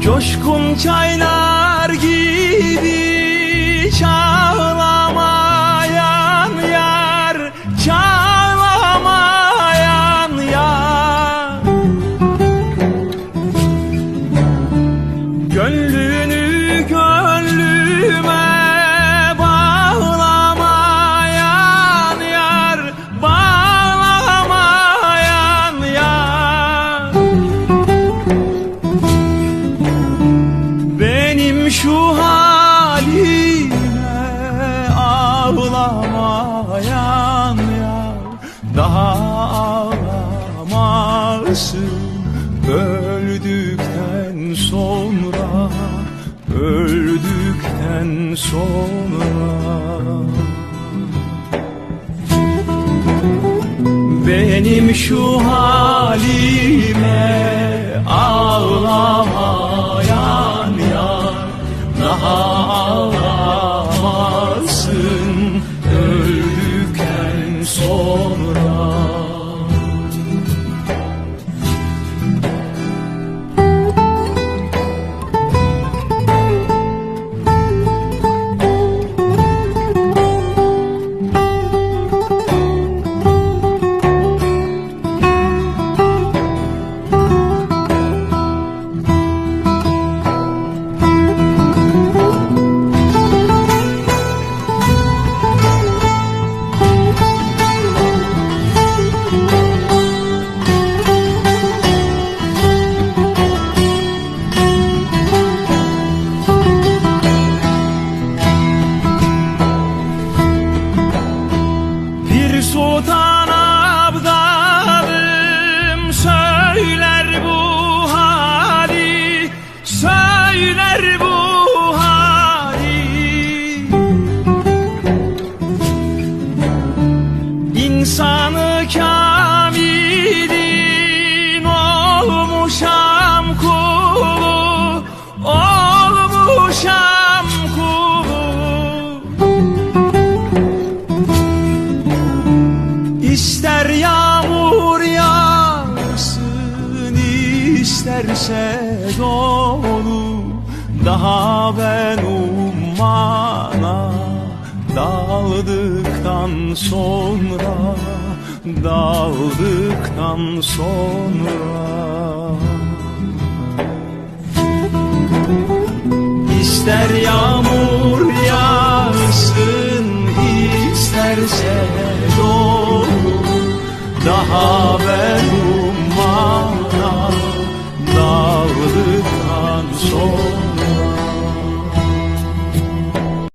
Coşkun çaylar gibi çağlamayan ağlamasın öldükten sonra Öldükten sonra. Benim şu halime ağlamayan yar Daha ağlamasın öldükten sonra Bir sultan abdalım söyler bu hali Söyler bu hali. İnsanı kamilin İster yağmur yağsın isterse dolu. Daha ben ummana daldıktan sonra Daldıktan sonra. İster yağmur Daha ben